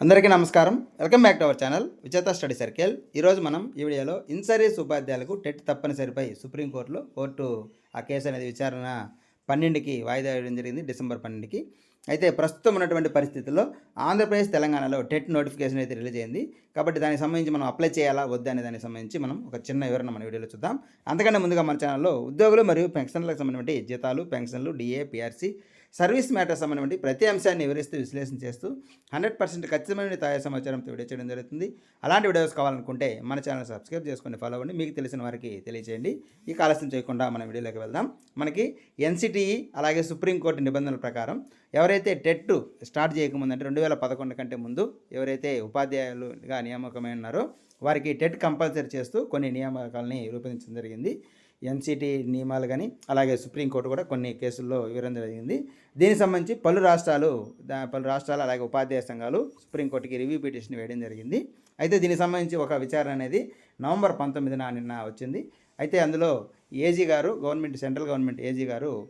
అందరికీ నమస్కారం. Welcome back to our channel విచేత study circle. ఈరోజు మనం ఈ వీడియోలో ఇన్సర్వీస్ ఉపాధ్యాయులకు టెట్ తప్పనిసరిపై సుప్రీంకోర్టులో కోర్టు ఆ కేసు అనేది విచారణ పన్నెండుకి వాయిదా వేయడం జరిగింది డిసెంబర్ పన్నెండుకి. అయితే ప్రస్తుతం ఉన్నటువంటి పరిస్థితుల్లో ఆంధ్రప్రదేశ్ తెలంగాణలో టెట్ నోటిఫికేషన్ అయితే రిలీజ్ అయింది. కాబట్టి దానికి సంబంధించి మనం అప్లై చేయాలా వద్దా అనే దానికి సంబంధించి మనం ఒక చిన్న వివరణ మన వీడియోలో చూద్దాం. అంతకంటే ముందుగా మన ఛానల్లో ఉద్యోగులు మరియు పెన్షన్లకు సంబంధించి జీతాలు పెన్షన్లు డిఏ పిఆర్సీ సర్వీస్ మ్యాటర్ సంబంధించి ప్రతి అంశాన్ని వివరిస్తూ విశ్లేషణ చేస్తూ హండ్రెడ్ పర్సెంట్ ఖచ్చితమైన తాజా సమాచారంతో వీడియో చేయడం జరుగుతుంది. అలాంటి వీడియోస్ కావాలనుకుంటే మన ఛానల్ సబ్స్క్రైబ్ చేసుకొని ఫాలో అవ్వండి. మీకు తెలిసిన వారికి తెలియజేయండి. ఈ ఆలస్యం చేయకుండా మన వీడియోలోకి వెళ్దాం. మనకి ఎన్సిటిఈ అలాగే సుప్రీంకోర్టు నిబంధనల ప్రకారం ఎవరైతే టెట్ స్టార్ట్ చేయకముందు అంటే రెండు వేల పదకొండు కంటే ముందు ఎవరైతే ఉపాధ్యాయులుగా నియామకమై ఉన్నారో వారికి టెట్ కంపల్సరీ చేస్తూ కొన్ని నియామకాలని రూపొందించడం జరిగింది. ఎన్సిటి నియమాలు కానీ అలాగే సుప్రీంకోర్టు కూడా కొన్ని కేసుల్లో వివరణ జరిగింది. దీనికి సంబంధించి పలు రాష్ట్రాలు దా- పలు రాష్ట్రాలు అలాగే ఉపాధ్యాయ సంఘాలు సుప్రీంకోర్టుకి రివ్యూ పిటిషన్ వేయడం జరిగింది. అయితే దీనికి సంబంధించి ఒక విచారణ అనేది నవంబర్ పంతొమ్మిదిన నిన్న వచ్చింది. అయితే అందులో ఏజీ గారు గవర్నమెంట్ సెంట్రల్ గవర్నమెంట్ ఏజీ గారు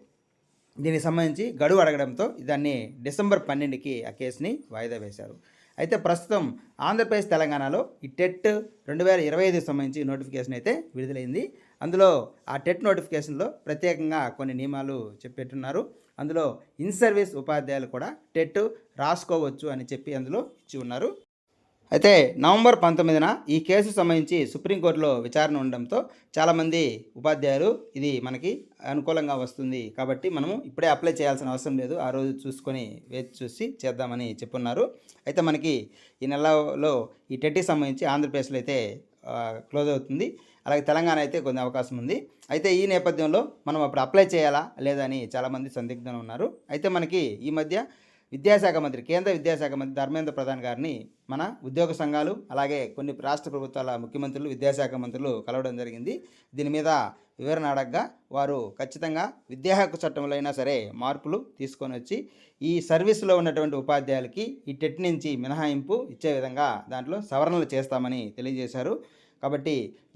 దీనికి సంబంధించి గడువు అడగడంతో దాన్ని డిసెంబర్ పన్నెండుకి ఆ కేసుని వాయిదా వేశారు. అయితే ప్రస్తుతం ఆంధ్రప్రదేశ్ తెలంగాణలో ఈ టెట్ రెండు వేల ఇరవై ఐదుకి సంబంధించి నోటిఫికేషన్ అయితే విడుదలైంది. అందులో ఆ టెట్ నోటిఫికేషన్లో ప్రత్యేకంగా కొన్ని నియమాలు చెప్పేట్టున్నారు. అందులో ఇన్ సర్వీస్ ఉపాధ్యాయులు కూడా టెట్ రాసుకోవచ్చు అని చెప్పి అందులో ఇచ్చి ఉన్నారు. అయితే నవంబర్ పంతొమ్మిదిన ఈ కేసు సంబంధించి సుప్రీంకోర్టులో విచారణ ఉండడంతో చాలామంది ఉపాధ్యాయులు ఇది మనకి అనుకూలంగా వస్తుంది కాబట్టి మనము ఇప్పుడే అప్లై చేయాల్సిన అవసరం లేదు. ఆ రోజు చూసుకొని వేచి చూసి చేద్దామని చెప్పున్నారు. అయితే మనకి ఈ నెలలో ఈ టెట్కి సంబంధించి ఆంధ్రప్రదేశ్లో అయితే క్లోజ్ అవుతుంది. అలాగే తెలంగాణ అయితే కొన్ని అవకాశం ఉంది. అయితే ఈ నేపథ్యంలో మనం అప్పుడు అప్లై చేయాలా లేదా అని చాలామంది సందిగ్ధంలో ఉన్నారు. అయితే మనకి ఈ మధ్య విద్యాశాఖ మంత్రి కేంద్ర విద్యాశాఖ మంత్రి ధర్మేంద్ర ప్రధాన్ గారిని మన ఉద్యోగ సంఘాలు అలాగే కొన్ని రాష్ట్ర ప్రభుత్వాల ముఖ్యమంత్రులు విద్యాశాఖ మంత్రులు కలవడం జరిగింది. దీని మీద వివరణ అడగగా వారు ఖచ్చితంగా విద్యా హక్కు చట్టంలో అయినా సరే మార్పులు తీసుకొని వచ్చి ఈ సర్వీసులో ఉన్నటువంటి ఉపాధ్యాయులకి ఈ టెట్ నుంచి మినహాయింపు ఇచ్చే విధంగా దాంట్లో సవరణలు చేస్తామని తెలియజేశారు. కాబట్టి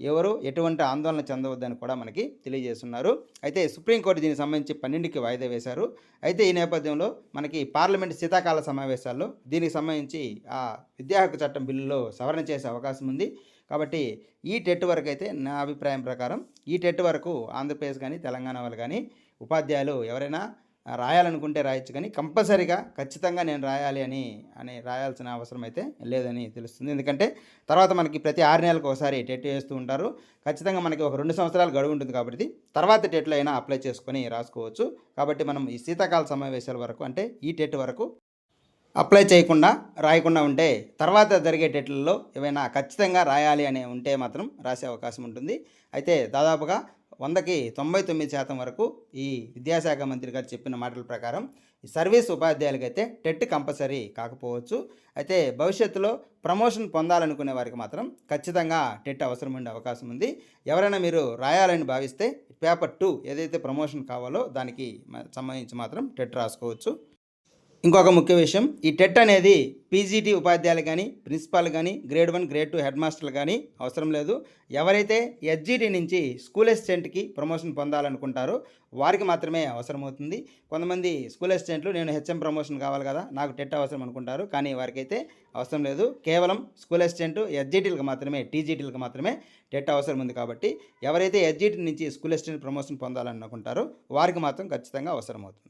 ఎవరు ఎటువంటి ఆందోళన చెందవద్దని కూడా మనకి తెలియజేస్తున్నారు. అయితే సుప్రీంకోర్టు దీనికి సంబంధించి పన్నెండుకి వాయిదా వేశారు. అయితే ఈ నేపథ్యంలో మనకి పార్లమెంట్ శీతాకాల సమావేశాల్లో దీనికి సంబంధించి ఆ విద్యా హక్కు చట్టం బిల్లులో సవరణ చేసే అవకాశం ఉంది. కాబట్టి ఈ టెట్ వరకు అయితే నా అభిప్రాయం ప్రకారం ఈ టెట్ వరకు ఆంధ్రప్రదేశ్ కానీ తెలంగాణ వాళ్ళు కానీ ఉపాధ్యాయులు ఎవరైనా రాయాలనుకుంటే రాయొచ్చు కానీ కంపల్సరీగా ఖచ్చితంగా నేను రాయాలి అని అని రాయాల్సిన అవసరం అయితే లేదని తెలుస్తుంది. ఎందుకంటే తర్వాత మనకి ప్రతి ఆరు నెలలకు ఒకసారి టెట్ వేస్తూ ఉంటారు. ఖచ్చితంగా మనకి ఒక రెండు సంవత్సరాలు గడువు ఉంటుంది కాబట్టి తర్వాత టెట్లో అయినా అప్లై చేసుకొని రాసుకోవచ్చు. కాబట్టి మనం ఈ శీతాకాల సమావేశాల వరకు అంటే ఈ టెట్ వరకు అప్లై చేయకుండా రాయకుండా ఉంటే తర్వాత జరిగే టెట్లలో ఏమైనా ఖచ్చితంగా రాయాలి అని ఉంటే మాత్రం రాసే అవకాశం ఉంటుంది. అయితే దాదాపుగా వందకి తొంభై తొమ్మిది శాతం వరకు ఈ విద్యాశాఖ మంత్రి గారు చెప్పిన మాటల ప్రకారం సర్వీస్ ఉపాధ్యాయులకైతే టెట్ కంపల్సరీ కాకపోవచ్చు. అయితే భవిష్యత్తులో ప్రమోషన్ పొందాలనుకునే వారికి మాత్రం ఖచ్చితంగా టెట్ అవసరం ఉండే అవకాశం ఉంది. ఎవరైనా మీరు రాయాలని భావిస్తే పేపర్ టూ ఏదైతే ప్రమోషన్ కావాలో దానికి సంబంధించి మాత్రం టెట్ రాసుకోవచ్చు. ఇంకొక ముఖ్య విషయం ఈ టెట్ అనేది పీజీటీ ఉపాధ్యాయులు కానీ ప్రిన్సిపాల్ కానీ grade one grade two head మాస్టర్లు కానీ అవసరం లేదు. ఎవరైతే ఎస్జీటీ నుంచి స్కూల్ అసిస్టెంట్కి ప్రమోషన్ పొందాలనుకుంటారో వారికి మాత్రమే అవసరం అవుతుంది కొంతమంది స్కూల్ అసిస్టెంట్లు నేను హెచ్ఎం ప్రమోషన్ కావాలి కదా నాకు టెట్ అవసరం అనుకుంటారు. కానీ వారికైతే అవసరం లేదు. కేవలం స్కూల్ అసిస్టెంట్ ఎస్జీటీలకు మాత్రమే టీజీటీలకు మాత్రమే టెట్ అవసరం ఉంది కాబట్టి ఎవరైతే ఎస్జీటీ నుంచి స్కూల్ అసిస్టెంట్ ప్రమోషన్ పొందాలనుకుంటారో వారికి మాత్రం ఖచ్చితంగా అవసరం అవుతుంది